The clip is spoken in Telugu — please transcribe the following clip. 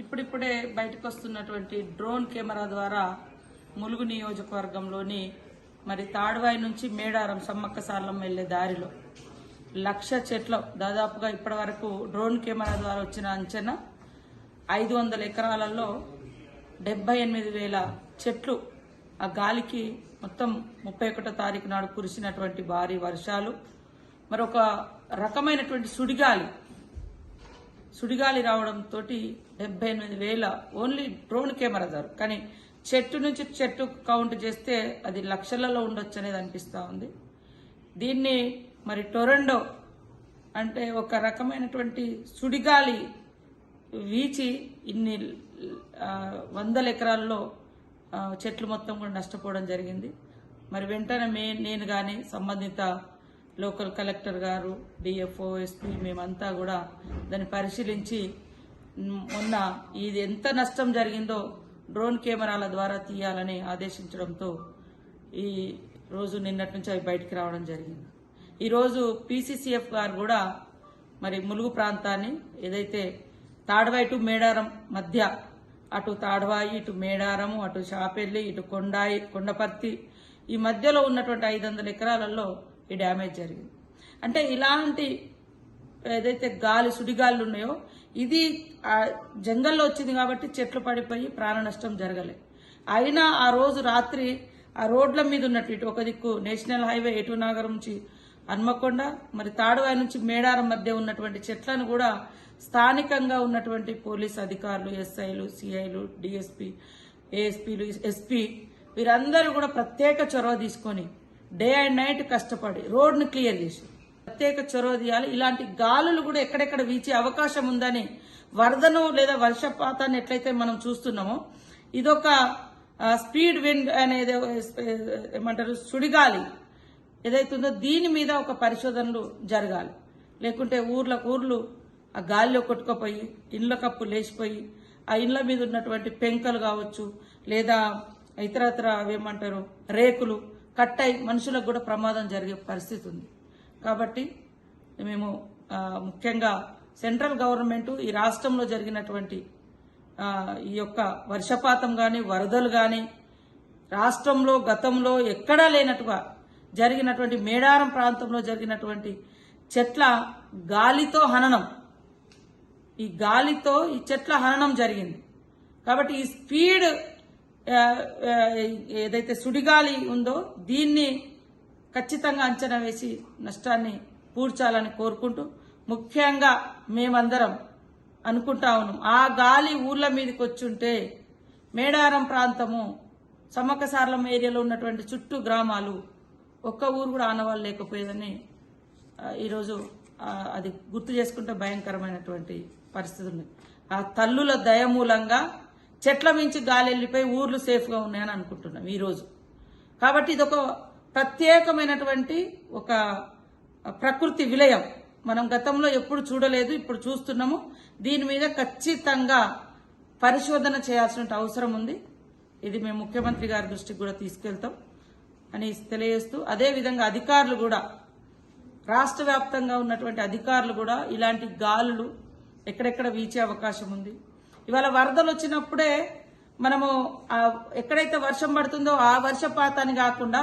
ఇప్పుడిప్పుడే బయటకు వస్తున్నటువంటి డ్రోన్ కెమెరా ద్వారా ములుగు నియోజకవర్గంలోని మరి తాడువాయి నుంచి మేడారం సమ్మక్క సార్లం వెళ్ళే దారిలో లక్ష చెట్ల దాదాపుగా ఇప్పటి వరకు డ్రోన్ కెమెరా ద్వారా వచ్చిన అంచనా ఐదు వందల ఎకరాలలో డెబ్బై ఎనిమిది వేల చెట్లు ఆ గాలికి మొత్తం ముప్పై ఒకటో తారీఖు నాడు కురిసినటువంటి భారీ వర్షాలు. మరొక రకమైనటువంటి సుడిగాలి సుడిగాలి రావడంతో డెబ్బై ఎనిమిది వేల ఓన్లీ డ్రోన్ కెమెరా దారు కానీ చెట్టు నుంచి చెట్టు కౌంట్ చేస్తే అది లక్షలలో ఉండొచ్చు అనేది అనిపిస్తూ ఉంది. దీన్ని మరి టొరండో అంటే ఒక రకమైనటువంటి సుడిగాలి వీచి ఇన్ని వందల ఎకరాల్లో చెట్లు మొత్తం కూడా నష్టపోవడం జరిగింది. మరి వెంటనే మే నేను కానీ సంబంధిత లోకల్ కలెక్టర్ గారు డిఎఫ్ఓ ఎస్పీ మేమంతా కూడా దాన్ని పరిశీలించి మొన్న ఇది ఎంత నష్టం జరిగిందో డ్రోన్ కెమెరాల ద్వారా తీయాలని ఆదేశించడంతో ఈ రోజు నిన్నటి నుంచి అవి బయటికి రావడం జరిగింది. ఈరోజు పీసీసీఎఫ్ గారు కూడా మరి ములుగు ప్రాంతాన్ని ఏదైతే తాడవాయి టు మేడారం మధ్య అటు తాడవాయి ఇటు మేడారము అటు షాపెల్లి ఇటు కొండాయి కొండపర్తి ఈ మధ్యలో ఉన్నటువంటి ఐదు వందల ఎకరాలలో ఈ డ్యామేజ్ జరిగింది. అంటే ఇలాంటి ఏదైతే గాలి సుడిగాలు ఉన్నాయో ఇది జంగల్లో వచ్చింది కాబట్టి చెట్లు పడిపోయి ప్రాణ నష్టం జరగలే. అయినా ఆ రోజు రాత్రి ఆ రోడ్ల మీద ఉన్నట్టు ఇటు ఒక దిక్కు నేషనల్ హైవే ఎటు నగరం నుంచి హన్మకొండ మరి తాడువాయి నుంచి మేడారం మధ్య ఉన్నటువంటి చెట్లను కూడా స్థానికంగా ఉన్నటువంటి పోలీస్ అధికారులు ఎస్ఐలు సిఐలు డిఎస్పి ఏఎస్పీలు ఎస్పీ వీరందరూ కూడా ప్రత్యేక చొరవ తీసుకొని డే అండ్ నైట్ కష్టపడి రోడ్ను క్లియర్ చేసి. ప్రత్యేక చొరవ తీయాలి ఇలాంటి గాలులు కూడా ఎక్కడెక్కడ వీచే అవకాశం ఉందని వరదను లేదా వర్షపాతాన్ని ఎట్లయితే మనం చూస్తున్నామో ఇదొక స్పీడ్ విండ్ అనేది ఏమంటారు సుడిగాలి. ఏదైతే ఉందో దీని మీద ఒక పరిశోధనలు జరగాలి. లేకుంటే ఊర్లకు ఊర్లు ఆ గాలిలో కొట్టుకుపోయి ఇండ్ల కప్పు లేచిపోయి ఆ ఇండ్ల మీద ఉన్నటువంటి పెంకలు కావచ్చు లేదా ఇతరత్ర అవేమంటారు రేకులు కట్ అయి మనుషులకు కూడా ప్రమాదం జరిగే పరిస్థితి ఉంది. కాబట్టి మేము ముఖ్యంగా సెంట్రల్ గవర్నమెంట్ ఈ రాష్ట్రంలో జరిగినటువంటి ఈ యొక్క వర్షపాతం కానీ వరదలు కానీ రాష్ట్రంలో గతంలో ఎక్కడా లేనట్టుగా జరిగినటువంటి మేడారం ప్రాంతంలో జరిగినటువంటి చెట్ల గాలితో హననం. ఈ గాలితో ఈ చెట్ల హననం జరిగింది. కాబట్టి ఈ స్పీడ్ ఏదైతే సుడిగాలి ఉందో దీన్ని ఖచ్చితంగా అంచనా వేసి నష్టాన్ని పూడ్చాలని కోరుకుంటూ ముఖ్యంగా మేమందరం అనుకుంటా ఉన్నాం. ఆ గాలి ఊర్ల మీదకి వచ్చుంటే మేడారం ప్రాంతము సమ్మక్కసార్లం ఏరియాలో ఉన్నటువంటి చుట్టూ గ్రామాలు ఒక్క ఊరు కూడా ఆనవాళ్ళు లేకపోయేదని ఈరోజు అది గుర్తు చేసుకుంటే భయంకరమైనటువంటి పరిస్థితి ఉంది. ఆ తల్లుల దయ మూలంగా చెట్ల మించి గాలి వెళ్ళిపోయి ఊర్లు సేఫ్గా ఉన్నాయని అనుకుంటున్నాం ఈరోజు కాబట్టి ఇదొక ప్రత్యేకమైనటువంటి ఒక ప్రకృతి విలయం. మనం గతంలో ఎప్పుడు చూడలేదు ఇప్పుడు చూస్తున్నాము. దీని మీద ఖచ్చితంగా పరిశోధన చేయాల్సిన అవసరం ఉంది. ఇది మేము ముఖ్యమంత్రి గారి దృష్టికి కూడా తీసుకెళ్తాం అని తెలియజేస్తూ అదేవిధంగా అధికారులు కూడా రాష్ట్ర వ్యాప్తంగా ఉన్నటువంటి అధికారులు కూడా ఇలాంటి గాలులు ఎక్కడెక్కడ వీచే అవకాశం ఉంది. ఇవాళ వరదలు వచ్చినప్పుడే మనము ఆ ఎక్కడైతే వర్షం పడుతుందో ఆ వర్షపాతాన్ని కాకుండా